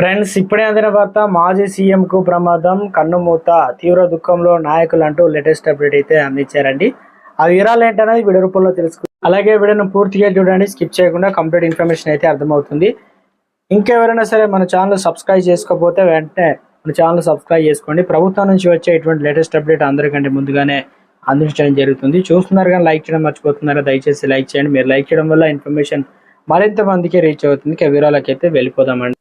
Friends ఇప్పుడే అందిన వార్త మాజీ సీఎం కు ప్రమాదం కన్నుమూత తీవ్ర దుఃఖంలో నాయకులు అంటూ లేటెస్ట్ అప్డేట్ అయితే అందించారండి. ఆ వివరాలు ఏంటనేది వీడియో రూపంలో తెలుసుకు అలాగే వీడియోను పూర్తిగా చూడండి స్కిప్ చేయకుండా కంప్లీట్ ఇన్ఫర్మేషన్ అయితే అర్థమవుతుంది. ఇంకెవరైనా సరే మన ఛానల్ సబ్స్క్రైబ్ చేసుకోకపోతే వెంటనే మన ఛానల్ సబ్స్క్రైబ్ చేసుకోండి. ప్రభుత్వం నుంచి వచ్చే ఇటువంటి లేటెస్ట్ అప్డేట్ అందరికంటే ముందుగానే అందించడం జరుగుతుంది. చూస్తున్నారు కానీ లైక్ చేయడం మర్చిపోతున్నారా? దయచేసి లైక్ చేయండి. మీరు లైక్ చేయడం వల్ల ఇన్ఫర్మేషన్ మరింత మందికి రీచ్ అవుతుంది. ఇక వివరాలకైతే అయితే వెళ్ళిపోదామండి.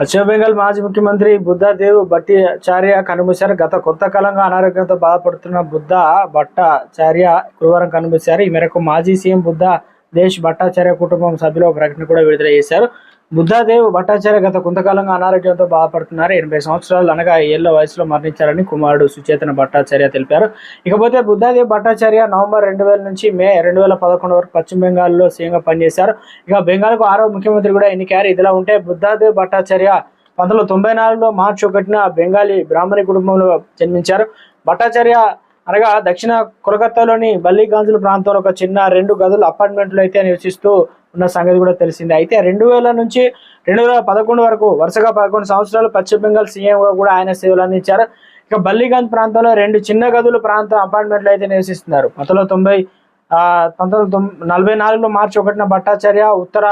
పశ్చిమ బెంగాల్ మాజీ ముఖ్యమంత్రి బుద్ధాదేవ్ భట్టాచార్య కనుమూశారు. గత కొంతకాలంగా అనారోగ్యంతో బాధపడుతున్న బుద్ధ భట్టాచార్య గురువారం కనుమూశారు. ఈ మేరకు మాజీ సీఎం బుద్ధ దేశ్ భట్టాచార్య కుటుంబం సభ్యులు ఒక ప్రకటన కూడా విడుదల చేశారు. బుద్ధాదేవ్ భట్టాచార్య గత కొంతకాలంగా అనారోగ్యంతో బాధపడుతున్నారు. ఎనభై సంవత్సరాలు అనగా ఏళ్ళ వయసులో మరణించారని కుమారుడు సుచేతన భట్టాచార్య తెలిపారు. ఇకపోతే బుద్ధాదేవ్ భట్టాచార్య నవంబర్ రెండు వేల నుంచి మే రెండు వేల పదకొండు వరకు పశ్చిమ బెంగాల్లో సీఎంగా పనిచేశారు. ఇక బెంగాల్కు ఆరో ముఖ్యమంత్రి కూడా ఎన్నికారు ఇదిలా ఉంటే బుద్ధాదేవ్ భట్టాచార్య పంతొమ్మిది తొంభై నాలుగులో మార్చి ఒకటిన బెంగాలీ బ్రాహ్మణి కుటుంబంలో జన్మించారు. భట్టాచార్య అనగా దక్షిణ కోలకత్తాలోని బల్లిగాంజుల ప్రాంతంలో ఒక చిన్న రెండు గదుల అపార్ట్మెంట్లో అయితే నివసిస్తూ ఉన్న సంగతి కూడా తెలిసింది. అయితే రెండు వేల నుంచి రెండు వేల పదకొండు వరకు వరుసగా పదకొండు సంవత్సరాలు పశ్చిమ బెంగాల్ సీఎంగా కూడా ఆయన సేవలు అందించారు. ఇక బల్లిగంజ్ ప్రాంతంలో రెండు చిన్న గదుల ప్రాంతం అపార్ట్మెంట్లు అయితే నివసిస్తున్నారు. పంతొమ్మిది తొంభై పంతొమ్మిది నలభై నాలుగులో మార్చి ఒకటిన భట్టాచార్య ఉత్తర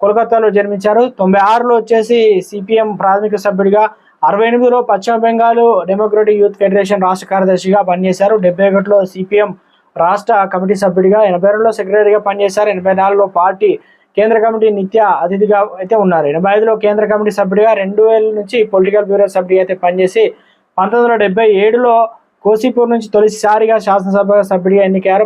కోల్కతాలో జన్మించారు. తొంభై ఆరులో వచ్చేసి సిపిఎం ప్రాథమిక సభ్యుడిగా అరవై ఎనిమిదిలో పశ్చిమ బెంగాల్ డెమోక్రటిక్ యూత్ ఫెడరేషన్ రాష్ట్ర కార్యదర్శిగా పనిచేశారు. డెబ్బై ఒకటిలో సిపిఎం రాష్ట్ర కమిటీ సభ్యుడిగా ఎనభై రెండులో సెక్రటరీగా పనిచేశారు. ఎనభై నాలుగులో పార్టీ కేంద్ర కమిటీ నిత్య అతిథిగా అయితే ఉన్నారు. ఎనభై ఐదులో కేంద్ర కమిటీ సభ్యుడిగా రెండు వేల నుంచి పొలిటికల్ బ్యూరో సభ్యుడిగా అయితే పనిచేసి పంతొమ్మిది వందల డెబ్బై ఏడులో కోసిపూర్ నుంచి తొలిసారిగా శాసనసభ సభ్యుడిగా ఎన్నికయ్యారు.